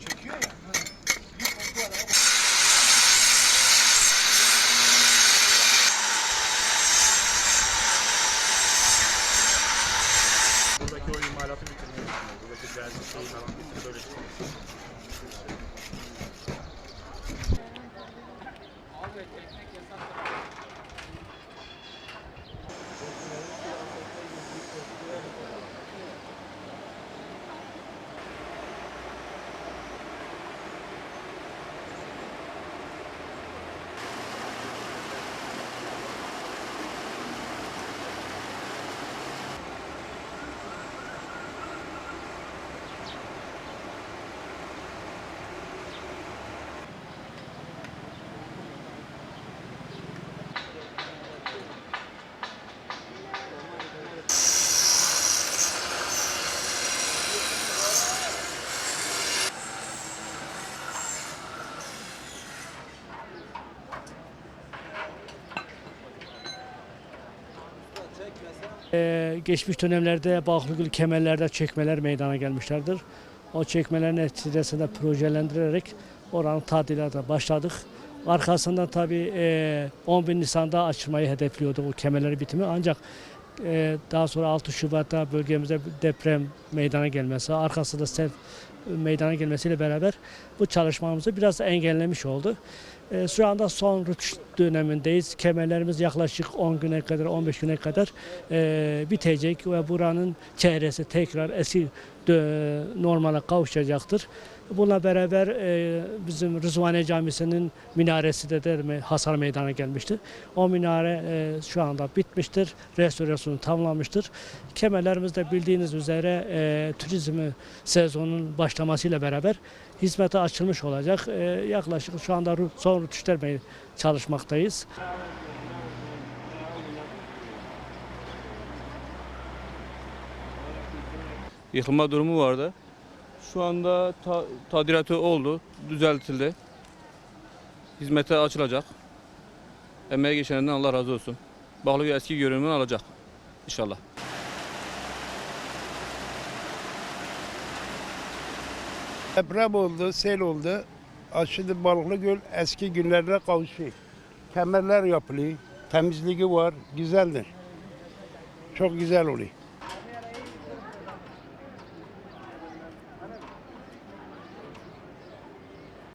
Çekiyor ya. Bir koku araba. Buradaki o imalatı bitirmeyi düşünüyorum. Buradaki benzin şeyi falan bitirip böyle çıkıyor. Ee, geçmiş dönemlerde Bağlıgül kemerlerde çekmeler meydana gelmişlerdir. O çekmelerin neticesinde projelendirerek oranın tadilatına başladık. Arkasından tabii e, 11 Nisan'da açılmayı hedefliyorduk o kemerleri bitimi. Ancak e, daha sonra 6 Şubat'ta bölgemizde deprem meydana gelmesi, arkasında sel meydana gelmesiyle beraber bu çalışmamızı biraz engellemiş oldu. E, şu anda son rütüş dönemindeyiz. Kemerlerimiz yaklaşık 10 güne kadar, 15 güne kadar e, bitecek ve buranın çehresi tekrar eski normale kavuşacaktır. Bununla beraber e, bizim Rızvane Camisi'nin minaresi de, de me- hasar meydana gelmişti. O minare e, şu anda bitmiştir. Restorasyonu tamamlanmıştır. Kemerlerimiz de bildiğiniz üzere e, turizmi sezonun başlamasıyla beraber hizmete açılmış olacak. E, yaklaşık şu anda son rütüşlerle çalışmaktayız. yıkılma durumu vardı. Şu anda ta, tadilatı oldu, düzeltildi. Hizmete açılacak. Emeğe geçeninden Allah razı olsun. Bağlı eski görünümünü alacak inşallah. Deprem oldu, sel oldu. Aşırı Balıklı Göl eski günlerine kavuşuyor. Kemerler yapılıyor, temizliği var, güzeldir. Çok güzel oluyor.